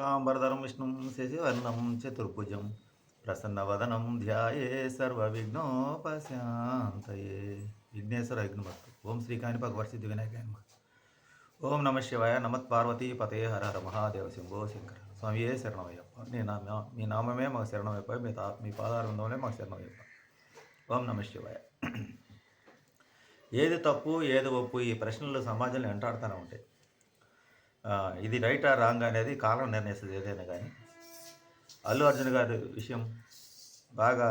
శుక్లాంబరధరం విష్ణుం శశివర్ణం చతుర్భుజం ప్రసన్నవదనం ధ్యాయే సర్వవిఘ్నోపశాంతయే. విఘ్నేశ్వర విఘ్నమస్తు. ఓం శ్రీకాని వర్షిద్ధి వినాయకాయ ఓం నమ శివాయ నమత్ పార్వతీ పతే హర హర మహాదేవ శంభో శంకర. స్వామియే శరణమయ్యప్ప. నీ నామ మీ నామమే మాకు శరణమయ్యప్ప. మీ తా మీ పాదారంలోనే మాకు శరణమయ్యప్ప. ఓం నమ శివాయ. ఏది తప్పు ఏది ఒప్పు ఈ ప్రశ్నలు సమాజంలో వెంటాడుతూనే ఉంటాయి. ఇది రైటా రాంగ్ అనేది కాలం నిర్ణయిస్తుంది ఏదైనా కానీ. అల్లు అర్జున్ గారి విషయం బాగా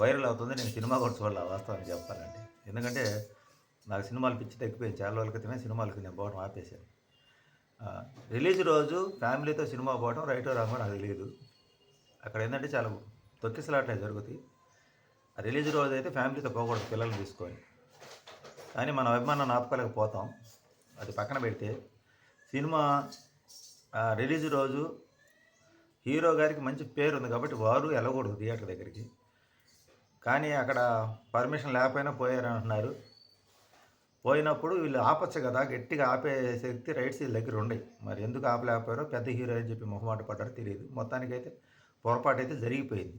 వైరల్ అవుతుంది. నేను సినిమా కూడా చూడాలి వాస్తవానికి చెప్పాలంటే. ఎందుకంటే నాకు సినిమాలు పిచ్చి తగ్గిపోయింది. చాలా రోజుల క్రితమే సినిమాలకి నేను పోవడం ఆపేశాను. రిలీజ్ రోజు ఫ్యామిలీతో సినిమా పోవడం రైటో రాంగో నాకు తెలియదు అక్కడ ఏంటంటే చాలా తొక్కిసలాట్లే జరుగుతాయి. ఆ రిలీజ్ రోజు అయితే ఫ్యామిలీతో పోకూడదు పిల్లల్ని తీసుకొని. కానీ మన అభిమానాన్ని ఆపుకోలేకపోతాం అది పక్కన పెడితే సినిమా రిలీజ్ రోజు హీరో గారికి మంచి పేరు ఉంది కాబట్టి వారు వెళ్ళకూడదు థియేటర్ దగ్గరికి. కానీ అక్కడ పర్మిషన్ లేకపోయినా పోయారని అంటున్నారు. పోయినప్పుడు వీళ్ళు ఆపచ్చు కదా గట్టిగా ఆపే శక్తి రైట్స్ వీళ్ళ దగ్గర ఉన్నాయి మరి ఎందుకు ఆపలేకపోయారో పెద్ద హీరో అని చెప్పి మొహమాట పడ్డారో తెలియదు. మొత్తానికైతే పొరపాటు అయితే జరిగిపోయింది.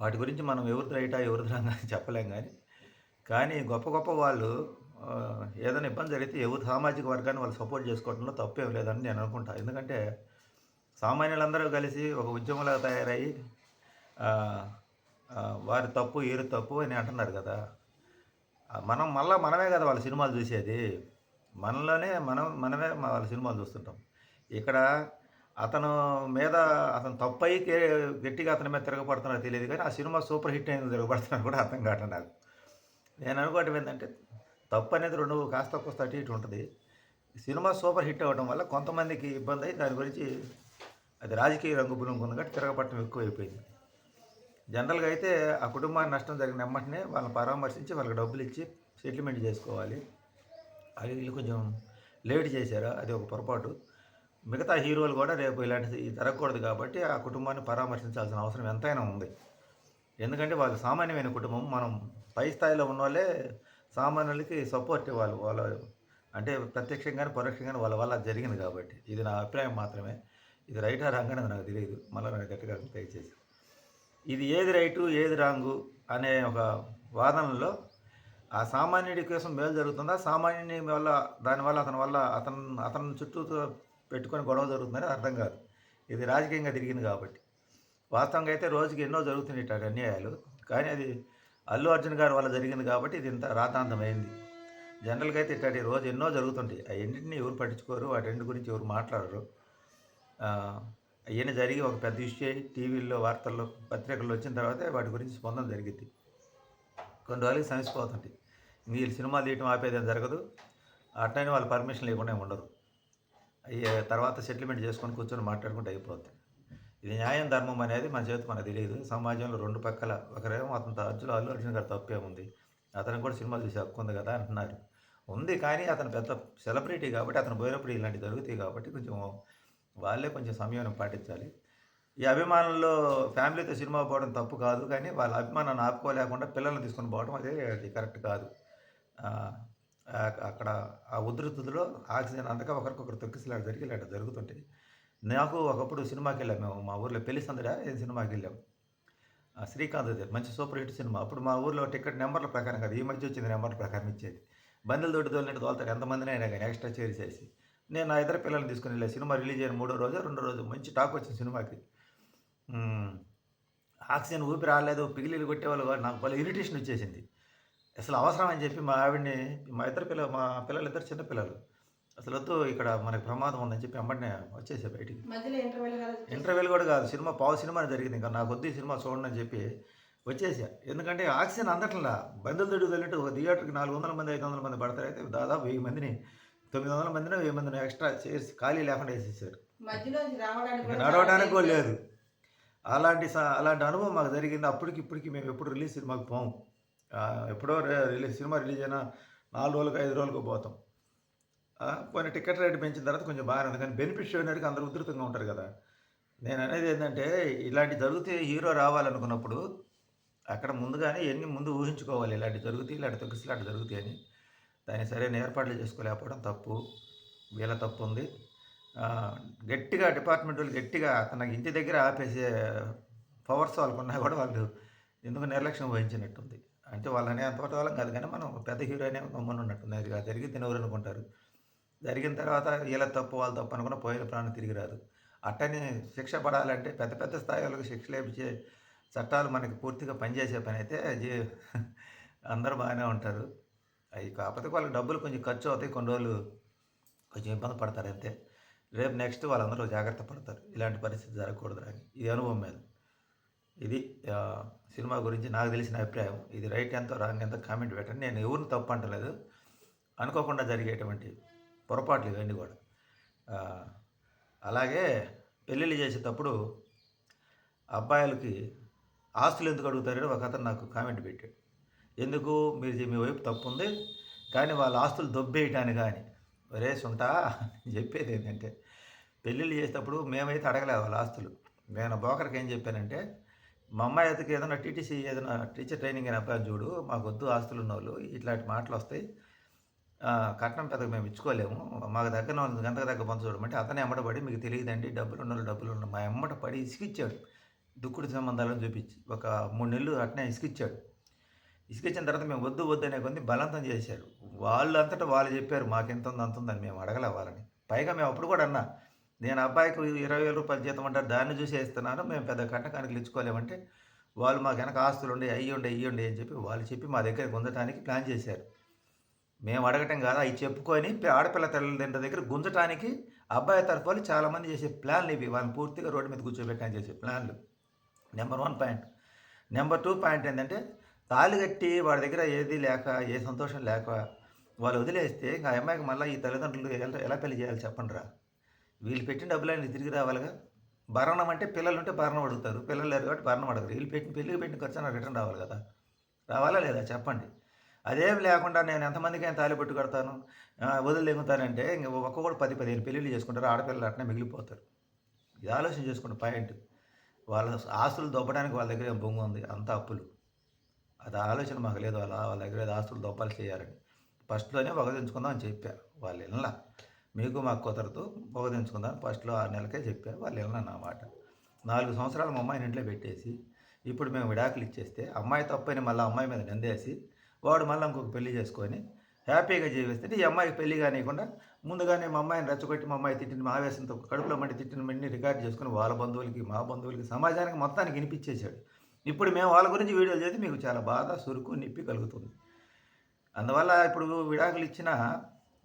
వాటి గురించి మనం ఎవరిది రైటా ఎవరిది రంగా చెప్పలేం కానీ కానీ గొప్ప గొప్ప వాళ్ళు ఏదైనా ఇబ్బంది జరిగితే ఎవరు సామాజిక వర్గాన్ని వాళ్ళు సపోర్ట్ చేసుకోవడంలో తప్పేం లేదని నేను అనుకుంటా. ఎందుకంటే సామాన్యులందరూ కలిసి ఒక ఉద్యమంలాగా తయారయ్యి వారి తప్పు వీరి తప్పు అని అంటున్నారు కదా. మనం మళ్ళీ మనమే కదా వాళ్ళ సినిమాలు చూసేది. మనలోనే మనం మనమే వాళ్ళ సినిమాలు చూస్తుంటాం. ఇక్కడ అతను మీద అతను తప్పై గట్టిగా అతని మీద తిరగబడుతున్నారో తెలియదు కానీ ఆ సినిమా సూపర్ హిట్ అయింది తిరగబడుతున్నారు కూడా అర్థం కావట్లేదు నాకు నేను అనుకోవటం ఏంటంటే తప్పు అనేది రెండు కాస్త కోస్త అటు ఇటు ఉంటుంది. సినిమా సూపర్ హిట్ అవ్వడం వల్ల కొంతమందికి ఇబ్బంది అయ్యి దాని గురించి అది రాజకీయ రంగు పులుంగు కాబట్టి తిరగబట్టడం ఎక్కువైపోయింది. జనరల్గా అయితే ఆ కుటుంబానికి నష్టం జరిగిన వెంటనే వాళ్ళని పరామర్శించి వాళ్ళకి డబ్బులు ఇచ్చి సెటిల్మెంట్ చేసుకోవాలి. అది వీళ్ళు కొంచెం లేట్ చేశారు అది ఒక పొరపాటు. మిగతా హీరోలు కూడా రేపు ఇలాంటి జరగకూడదు కాబట్టి ఆ కుటుంబాన్ని పరామర్శించాల్సిన అవసరం ఎంతైనా ఉంది. ఎందుకంటే వాళ్ళు సామాన్యమైన కుటుంబం మనం పై స్థాయిలో ఉన్న వాళ్ళే సామాన్యులకి సపోర్ట్ ఇవ్వాలి వాళ్ళ అంటే ప్రత్యక్షంగానే పరోక్షంగానే వాళ్ళ వల్ల జరిగింది కాబట్టి. ఇది నా అభిప్రాయం మాత్రమే. ఇది రైటా రాంగ్ అనేది నాకు తెలియదు. మళ్ళీ నాకు గట్టిగా దయచేసి. ఇది ఏది రైటు ఏది రాంగు అనే ఒక వాదనలో ఆ సామాన్యుడి కోసం మేలు జరుగుతుందా? సామాన్యుని వల్ల దానివల్ల అతని వల్ల అతను అతని చుట్టూ పెట్టుకొని గొడవ జరుగుతుందని అర్థం కాదు. ఇది రాజకీయంగా తిరిగింది కాబట్టి. వాస్తవంగా అయితే రోజుకి ఎన్నో జరుగుతున్నాయి అన్యాయాలు. కానీ అది అల్లు అర్జున్ గారి వల్ల జరిగింది కాబట్టి ఇది ఇంత రాతాంతమైంది. జనరల్గా అయితే ఇట్లాంటి రోజు ఎన్నో జరుగుతుంటాయి. ఆ ఎవరు పట్టించుకోరు వాటి గురించి ఎవరు మాట్లాడరు. అవన్నీ జరిగి ఒక పెద్ద ఇష్యూ టీవీల్లో వార్తల్లో పత్రికల్లో వచ్చిన తర్వాతే వాటి గురించి స్పందన జరిగింది కొన్ని రోజులకి సమసిపోతుంటాయి. వీళ్ళు సినిమా తీయటం ఆపేదేం జరగదు. అట్లనే వాళ్ళు పర్మిషన్ లేకుండా ఉండరు అయ్యే తర్వాత సెటిల్మెంట్ చేసుకొని కూర్చొని మాట్లాడుకుంటే అయిపోతుంది ఇది న్యాయం ధర్మం అనేది మన చేతి మనకు తెలియదు. సమాజంలో రెండు పక్కల ఒకరేమో అతను అర్జున అల్లు అర్జున్ గారు తప్పే ఉంది అతను కూడా సినిమాలు చూసి హక్కు ఉంది కదా అంటున్నారు. ఉంది కానీ అతను పెద్ద సెలబ్రిటీ కాబట్టి అతను పోయినప్పుడు ఇలాంటివి జరుగుతాయి కాబట్టి కొంచెం వాళ్ళే కొంచెం సమయం పాటించాలి. ఈ అభిమానుల్లో ఫ్యామిలీతో సినిమా పోవడం తప్పు కాదు కానీ వాళ్ళ అభిమానాన్ని ఆపుకోలేకుండా పిల్లల్ని తీసుకొని పోవడం అదే అది కరెక్ట్ కాదు. ఆ- అక్కడ ఆ ఉధృతుల్లో ఆక్సిజన్ అందక ఒకరికొకరు తొక్కిసలాట జరిగి ఇలాంటి జరుగుతుంటాయి నాకు ఒకప్పుడు సినిమాకి వెళ్ళాం మేము మా ఊర్లో పెళ్ళి సందడ ఏం సినిమాకి వెళ్ళాం. శ్రీకాంత్ అది మంచి సూపర్ హిట్ సినిమా. అప్పుడు మా ఊర్లో టికెట్ నెంబర్ల ప్రకారం కాదు ఈ మధ్య వచ్చింది నెంబర్ల ప్రకారం ఇచ్చేది. బంధువుల తోటి తోలినట్టు తోలుతారు ఎంతమందిని అయినా కానీ ఎక్స్ట్రా చేరిసేసి నేను నా ఇద్దరు పిల్లల్ని తీసుకుని వెళ్ళా సినిమా రిలీజ్ అయిన మూడో రోజు రెండో రోజు మంచి టాక్ వచ్చింది సినిమాకి. ఆక్సిజన్ ఊపిరి రాలేదు పిగిలీలు కొట్టేవాళ్ళు నాకు వాళ్ళ ఇరిటేషన్ వచ్చేసింది. అసలు అవసరం అని చెప్పి మా ఆవిడని మా ఇద్దరు పిల్లలు మా పిల్లలు ఇద్దరు చిన్నపిల్లలు. అసలు వద్దు ఇక్కడ మనకి ప్రమాదం ఉందని చెప్పి వెంబడినే వచ్చేసా బయటికి. ఇంటర్వెల్ కూడా కాదు సినిమా పావు సినిమా జరిగింది. ఇంకా నాకు వద్దు సినిమా చూడండి అని చెప్పి వచ్చేసా. ఎందుకంటే ఆక్సిజన్ అందట్లా బంధువులు తొడుగు వెళ్ళినట్టు ఒక థియేటర్కి నాలుగు వందల మంది ఐదు వందల మంది పడతారు. అయితే దాదాపు వెయ్యి మందిని తొమ్మిది వందల మందిని వెయ్యి మందిని ఎక్స్ట్రా చేసి ఖాళీ లేకుండా వేసేసారు. నడవడానికి కూడా లేదు. అలాంటి అలాంటి అనుభవం మాకు జరిగింది. అప్పటికి ఇప్పటికి మేము ఎప్పుడు రిలీజ్ సినిమాకి పోము. ఎప్పుడో రిలీజ్ సినిమా రిలీజ్ అయినా నాలుగు రోజులకు ఐదు రోజులకు పోతాం. కొన్ని టికెట్ రేటు పెంచిన తర్వాత కొంచెం బాగానే ఉంది. కానీ బెనిఫిట్ షోనర్కి అందరూ ఉధృతంగా ఉంటారు కదా. నేను అనేది ఏంటంటే ఇలాంటి జరిగితే హీరో రావాలనుకున్నప్పుడు అక్కడ ముందుగానే ఎన్ని ముందు ఊహించుకోవాలి. ఇలాంటి జరుగుతాయి ఇలాంటి తొక్కిసలాంటి జరుగుతాయి అని. దాన్ని సరైన ఏర్పాట్లు చేసుకోలేకపోవడం తప్పు. వీళ్ళ తప్పు ఉంది. గట్టిగా డిపార్ట్మెంట్ వాళ్ళు గట్టిగా తన ఇంటి దగ్గర ఆపేసే పవర్స్ వాళ్ళకు ఉన్నా కూడా వాళ్ళు ఎందుకు నిర్లక్ష్యం వహించినట్టుంది? అంటే వాళ్ళని అంతటి వాళ్ళం కాదు కానీ మనం పెద్ద హీరో అనే గమ్మని అది జరిగి తినవరు అనుకుంటారు. జరిగిన తర్వాత వీళ్ళ తప్పు వాళ్ళ తప్పు అనుకున్న పోయిన ప్రాణం తిరిగి రాదు. అట్టని శిక్ష పడాలంటే పెద్ద పెద్ద స్థాయిలకు శిక్ష లేపించే చట్టాలు మనకి పూర్తిగా పనిచేసే పని అయితే అందరూ బాగానే ఉంటారు. అవి కాకపోతే వాళ్ళకి డబ్బులు కొంచెం ఖర్చు అవుతాయి. కొన్ని రోజులు కొంచెం ఇబ్బంది పడతారు అంతే. రేపు నెక్స్ట్ వాళ్ళందరూ జాగ్రత్త పడతారు. ఇలాంటి పరిస్థితి జరగకూడదు అని ఇది అనుభవం మీద ఇది సినిమా గురించి నాకు తెలిసిన అభిప్రాయం. ఇది రైట్ ఎంతో రాంగ్ ఎంతో కామెంట్ పెట్టండి. నేను ఎవరిని తప్పు అంటలేదు. అనుకోకుండా జరిగేటువంటి పొరపాట్లు ఇవన్నీ కూడా. అలాగే పెళ్ళిళ్ళు చేసేటప్పుడు అబ్బాయిలకి ఆస్తులు ఎందుకు అడుగుతారని ఒక అతను నాకు కామెంట్ పెట్టాడు. ఎందుకు? మీరు మీ వైపు తప్పు ఉంది కానీ వాళ్ళ ఆస్తులు దొబ్బేయటానికి కానీ. ఒరే సుంటా చెప్పేది ఏంటంటే పెళ్ళిళ్ళు చేసేటప్పుడు మేమైతే అడగలేదు వాళ్ళ ఆస్తులు. నేను బోకర్కి ఏం చెప్పానంటే మా అమ్మాయి అయితే ఏదైనా టీటీసీ ఏదైనా టీచర్ ట్రైనింగ్ అయిన అబ్బాయి చూడు మాకు వద్దు ఆస్తులు ఉన్న వాళ్ళు ఇట్లాంటి మాటలు వస్తాయి కట్నం పెద్దగా మేము ఇచ్చుకోలేము. మాకు దగ్గర వాళ్ళని గంటకు దగ్గర పంచ చూడమంటే అతనే ఎమ్మటపడి మీకు తెలియదండి డబ్బులు ఉన్న వాళ్ళు డబ్బులు ఉన్న మా ఎమ్మట పడి ఇసుకిచ్చాడు. దుక్కుడు సంబంధాలను చూపించి ఒక మూడు నెలలు అట్నే ఇసుకిచ్చాడు. ఇసుకిచ్చిన తర్వాత మేము వద్దు వద్దు అనే కొంది బలవంతం చేశారు. వాళ్ళు అంతటా వాళ్ళు చెప్పారు మాకు ఎంత ఉంది అంత ఉందని మేము అడగలే వాళ్ళని. పైగా మేము అప్పుడు కూడా అన్నా నేను అబ్బాయికి ఇరవై వేల రూపాయలు జీతం అంటారు దాన్ని చూసి వేస్తున్నాను మేము పెద్ద కట్టకానికి ఇచ్చుకోలేమంటే వాళ్ళు మాకు వెనక ఆస్తులు ఉండే అయ్యి ఉండే అయ్యి ఉండే అని చెప్పి వాళ్ళు చెప్పి మా దగ్గర గుంజటానికి ప్లాన్ చేశారు. మేము అడగటం కాదు అవి చెప్పుకొని ఆడపిల్ల తల్లిదండ్రుల దగ్గర గుంజటానికి అబ్బాయి తరఫు వాళ్ళు చాలామంది చేసే ప్లాన్లు ఇవి. వాళ్ళని పూర్తిగా రోడ్డు మీద కూర్చోబెట్టని చేసే ప్లాన్లు. Number one point number two point ఏంటంటే తాళి కట్టి వాడి దగ్గర ఏది లేక ఏ సంతోషం లేక వాళ్ళు వదిలేస్తే ఇంకా అమ్మాయికి మళ్ళీ ఈ తల్లిదండ్రులు ఎలా పెళ్ళి చేయాలి చెప్పండి రా వీళ్ళు పెట్టిన డబ్బులన్నీ తిరిగి రావాలిగా? భరణం అంటే పిల్లలు ఉంటే భరణం అడుగుతారు. పిల్లలు లేరు కాబట్టి భరణం అడగరు. వీళ్ళు పెట్టిన పెళ్ళికి పెట్టిన ఖర్చు రిటర్న్ రావాలి కదా? రావాలా లేదా? చెప్పండి. అదేం లేకుండా నేను ఎంతమందికి ఆయన తాళి పట్టు కడతాను? ఆ, వదిలేగుతానంటే ఇంక ఒక్కొక్కడు పది పదిహేను పెళ్ళిళ్ళు చేసుకుంటారు ఆడపిల్లలు అట్నే మిగిలిపోతారు. ఇది ఆలోచన చేసుకుంటే పాయింట్. వాళ్ళ ఆస్తులు దొబ్బడానికి వాళ్ళ దగ్గర ఏం బొంగు ఉంది? అంత అప్పులు. అది ఆలోచన మాకు లేదు. వాళ్ళ వాళ్ళ దగ్గర ఆస్తులు దొబ్బాలు చేయాలని. ఫస్ట్లోనే ఒకదించుకుందాం అని చెప్పారు వాళ్ళు ఇళ్ళ మీకు మాకు కుదరదు. పొగదించుకుందాం ఫస్ట్లో ఆరు నెలలకే చెప్పారు వాళ్ళు ఇళ్ళ నా మాట. నాలుగు సంవత్సరాలు మా అమ్మాయిని ఇంట్లో పెట్టేసి ఇప్పుడు మేము విడాకులు ఇచ్చేస్తే అమ్మాయి తప్పని మళ్ళీ అమ్మాయి మీద నిందేసి వాడు మళ్ళీ ఇంకొక పెళ్ళి చేసుకొని హ్యాపీగా జీవిస్తే ఈ అమ్మాయికి పెళ్ళి కానివ్వకుండా ముందుగానే మా అమ్మాయిని రెచ్చగొట్టి మా అమ్మాయి తిట్టిన ఆవేశంతో కడుపులో మండి తిట్టిన మన్ని రికార్డ్ చేసుకుని వాళ్ళ బంధువులకి మా బంధువులకి సమాజానికి మొత్తానికి వినిపించేశాడు. ఇప్పుడు మేము వాళ్ళ గురించి వీడియోలు చేసి మీకు చాలా బాధ సురుకు నిప్పి కలుగుతుంది. అందువల్ల ఇప్పుడు విడాకులు ఇచ్చినా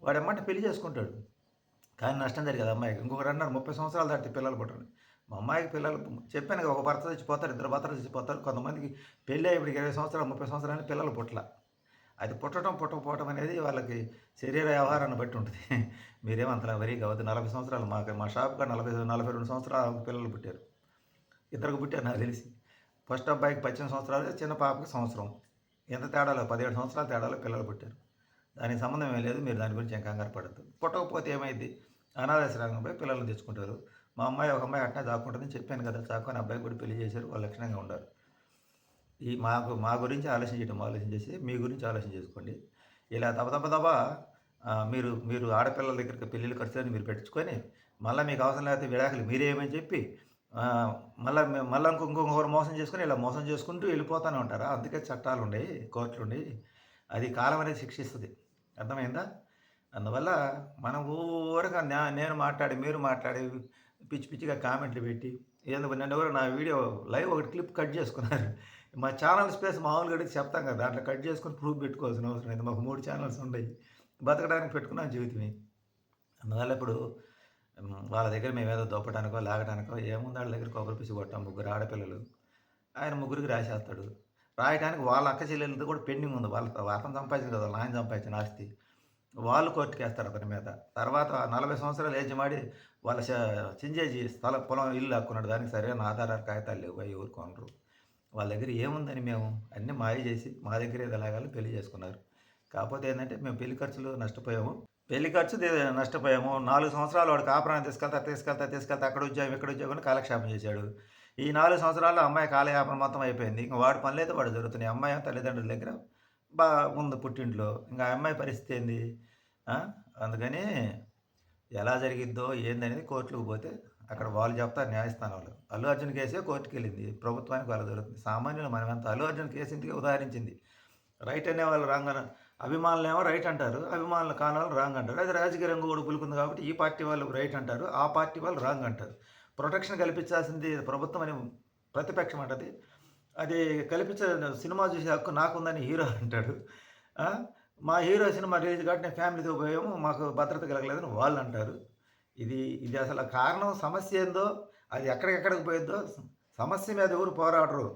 వాడు పెళ్ళి చేసుకుంటాడు. కానీ నష్టం జరిగేది అమ్మాయికి. ఇంకొకరు అన్నారు ముప్పై సంవత్సరాలు దాటి పిల్లలు పుట్టండి మా అమ్మాయికి పిల్లలు చెప్పాను ఒక భర్త చచ్చిపోతారు ఇద్దరు భర్తలు చచ్చిపోతారు. కొంతమందికి పెళ్ళి ఇప్పుడు ఇరవై సంవత్సరాలు ముప్పై సంవత్సరాలు పిల్లలు పుట్టల. అది పుట్టడం పుట్టకపోవడం అనేది వాళ్ళకి శరీర వ్యవహారాన్ని బట్టి ఉంటుంది. మీరేమంతలా వరీ కావద్దు. నలభై సంవత్సరాలు మాకు మా షాప్గా నలభై నలభై రెండు సంవత్సరాలు పిల్లలు పుట్టారు. ఇద్దరికి పుట్టారు నాకు తెలిసి. ఫస్ట్ అబ్బాయికి పద్దెనిమిది సంవత్సరాలు చిన్న పాపకి సంవత్సరం. ఎంత తేడాలో పదిహేడు సంవత్సరాల తేడాలో పిల్లలు పుట్టారు. దానికి సంబంధం ఏం లేదు మీరు దాని గురించి ఏం కంగారు పడద్దు. పుట్టకపోతే ఏమైంది? అనాథాశ్రమంపై పిల్లల్ని తెచ్చుకుంటారు. మా అమ్మాయి ఒక అమ్మాయి అట్నే దాక్కుంటుందని చెప్పాను కదా. చాకుని అబ్బాయి కూడా పెళ్ళి చేశారు. వాళ్ళు లక్షణంగా ఉండారు. ఈ మాకు మా గురించి ఆలోచన చేయడం ఆలోచన చేసి మీ గురించి ఆలోచన చేసుకోండి. ఇలా దబ దబ దబ మీరు మీరు ఆడపిల్లల దగ్గరికి పెళ్ళిళ్ళు ఖర్చులని మీరు పెట్టుకొని మళ్ళీ మీకు అవసరం లేకపోతే విడాకులు మీరేమని చెప్పి మళ్ళీ మళ్ళీ ఇంకొకరు మోసం చేసుకుని ఇలా మోసం చేసుకుంటూ వెళ్ళిపోతూనే ఉంటారు. అందుకే చట్టాలు ఉండేవి కోర్టులు ఉండేవి అది కాలం అనేది శిక్షిస్తుంది. అర్థమైందా? అందువల్ల మనం ఊరక నేను మాట్లాడి మీరు మాట్లాడి పిచ్చి పిచ్చిగా కామెంట్లు పెట్టి ఏదో నన్ను ఎవరు నా వీడియో లైవ్ ఒకటి క్లిప్ కట్ చేసుకున్నారు. మా ఛానల్ స్పేస్ మామూలుగా అడిగి చెప్తాం కదా దాంట్లో కట్ చేసుకొని ప్రూఫ్ పెట్టుకోవాల్సిన అవసరం లేదు. మాకు మూడు ఛానల్స్ ఉన్నాయి బతకడానికి పెట్టుకున్నాం జీవితమే. అందువల్ల ఇప్పుడు వాళ్ళ దగ్గర మేము ఏదో దొప్పటానికో లాగటానికో ఏముంది వాళ్ళ దగ్గర కొబ్బరి పిసి కొట్టాం ముగ్గురు ఆడపిల్లలు. ఆయన ముగ్గురికి రాసేస్తాడు. రాయడానికి వాళ్ళ అక్క చెల్లెలతో కూడా పెండింగ్ ఉంది. వాళ్ళ అతను సంపాదించింది కదా వాళ్ళ ఆయన సంపాదించిన ఆస్తి. వాళ్ళు కోర్టుకేస్తారు అతని మీద. తర్వాత నలభై సంవత్సరాలు ఏజ్ మాడి వాళ్ళ చ- చింజేజీ స్థల పొలం ఇల్లు హక్కున్నాడు దానికి సరైన ఆధారాలు కాగితాలు లేవు. అవి ఎవరు కొనరు వాళ్ళ దగ్గర ఏముందని మేము అన్నీ మాయ చేసి మా దగ్గర ఏది ఎలాగాలో పెళ్ళి చేసుకున్నారు. కాకపోతే ఏంటంటే మేము పెళ్ళి ఖర్చులు నష్టపోయాము. పెళ్ళి ఖర్చు నష్టపోయాము. నాలుగు సంవత్సరాలు వాడు కాపురాన్ని తీసుకెళ్తా తీసుకెళ్తా తీసుకెళ్తా అక్కడ ఉద్యోగం ఇక్కడ ఉద్యోగం కాలక్షేపం చేశాడు. ఈ నాలుగు సంవత్సరాల్లో అమ్మాయి కాలయాపన మొత్తం అయిపోయింది. ఇంకా వాడి పనులైతే వాడు జరుగుతున్నాయి. అమ్మాయి తల్లిదండ్రుల దగ్గర బా ఉంది పుట్టింట్లో. ఇంకా అమ్మాయి పరిస్థితి ఏంది? అందుకని ఎలా జరిగిద్దో ఏందనేది కోర్టులకు పోతే అక్కడ వాళ్ళు చెప్తారు న్యాయస్థానంలో. అల్లు అర్జున్ కేసే కోర్టుకి వెళ్ళింది ప్రభుత్వానికి వాళ్ళ జరుగుతుంది. సామాన్యులు మనమంతా అల్లు అర్జున్ కేసు ఇంటికి ఉదాహరించింది. రైట్ అనే వాళ్ళు రాంగ్ అని అభిమానులు ఏమో రైట్ అంటారు. అభిమానులు కాని వాళ్ళు రాంగ్ అంటారు. అది రాజకీయ రంగు కూడా పులుకుంది కాబట్టి ఈ పార్టీ వాళ్ళు రైట్ అంటారు. ఆ పార్టీ వాళ్ళు రాంగ్ అంటారు. ప్రొటెక్షన్ కల్పించాల్సింది ప్రభుత్వం అని ప్రతిపక్షం అంటది. అది కల్పించే సినిమా చూసే హక్కు నాకుందని హీరో అంటాడు. మా హీరో సినిమా రిలీజ్ కాబట్టి నేను ఫ్యామిలీతో పోయాము. మాకు భద్రత కలగలేదని వాళ్ళు అంటారు. ఇది ఇది అసలు కారణం సమస్య ఏందో అది ఎక్కడికెక్కడికి పోయిద్దో సమస్య మీద ఎవరు పోరాడరు.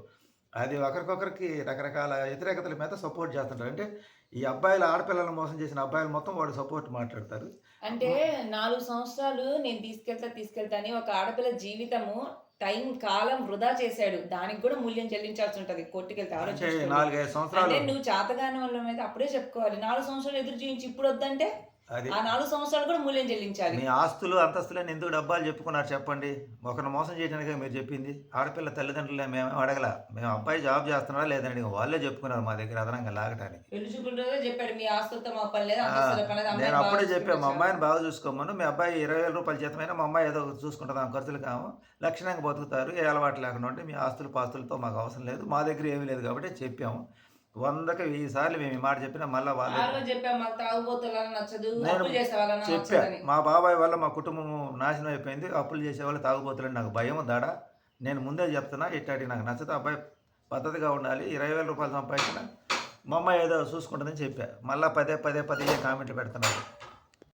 అది ఒకరికొకరికి రకరకాల వ్యతిరేకతల మీద సపోర్ట్ చేస్తుంటారు. అంటే ఈ అబ్బాయిలు ఆడపిల్లలను మోసం చేసిన అబ్బాయిలు మొత్తం వాడు సపోర్ట్ మాట్లాడతారు. అంటే నాలుగు సంవత్సరాలు నేను తీసుకెళ్తా తీసుకెళ్తా అని ఒక ఆడపిల్ల జీవితము టైం కాలం వృధా చేశాడు. దానికి కూడా మూల్యం చెల్లించాల్సి ఉంటది. కోర్టుకెళ్తే అంటే ఆలోచించుకోండి. నాలుగైదు సంవత్సరాలు. నువ్వు చేతగాని వాళ్ళ మీద అప్పుడే చెప్పుకోవాలి. నాలుగు సంవత్సరాలు ఎదురు చూపించి ఇప్పుడు వద్దంటే? ఆ నాలుగు సంవత్సరాలు కూడా మూల్యం చెల్లించాలి. మీ ఆస్తులు అంతస్తులని ఎందుకు డబ్బాలు చెప్పుకున్నారు చెప్పండి? ఒకరిని మోసం చేయడానికే మీరు చెప్పింది. ఆడపిల్ల తల్లిదండ్రులే మేము అడగల. మేము అబ్బాయి జాబ్ చేస్తున్నారా లేదని. వాళ్ళే చెప్పుకున్నారు మా దగ్గర అదనంగా లాగటానికి. చెప్పాడు మీ ఆస్తులతో మా నేను అప్పుడే చెప్పాను మా. అమ్మాయిని బాగా చూసుకోమను మీ అబ్బాయి ఇరవై వేల రూపాయలు జీతమైనా మా అమ్మాయి ఏదో చూసుకుంటుంది ఖర్చులు కాము లక్షణంగా బతుకుతారు ఏ అలవాటు లేకుండా ఉంటే మీ ఆస్తులు పాస్తులతో మాకు అవసరం లేదు మా దగ్గర ఏమీ లేదు కాబట్టి చెప్పాము. వందకి వెయ్యి సార్లు మేము ఈ మాట చెప్పినా మళ్ళీ వాళ్ళు చెప్పా మా బాబాయ్ వల్ల మా కుటుంబం నాశనం అయిపోయింది అప్పులు చేసేవాళ్ళు తాగుబోతులని నాకు భయం దడ. నేను ముందే చెప్తున్నా ఇట్లాంటి నాకు నచ్చదు అబ్బాయి పద్ధతిగా ఉండాలి ఇరవై వేల రూపాయలు సంపాదించిన మా అమ్మాయి ఏదో చూసుకుంటుందని చెప్పా. మళ్ళీ పదే పదే పదే కామెంట్లు పెడుతున్నారు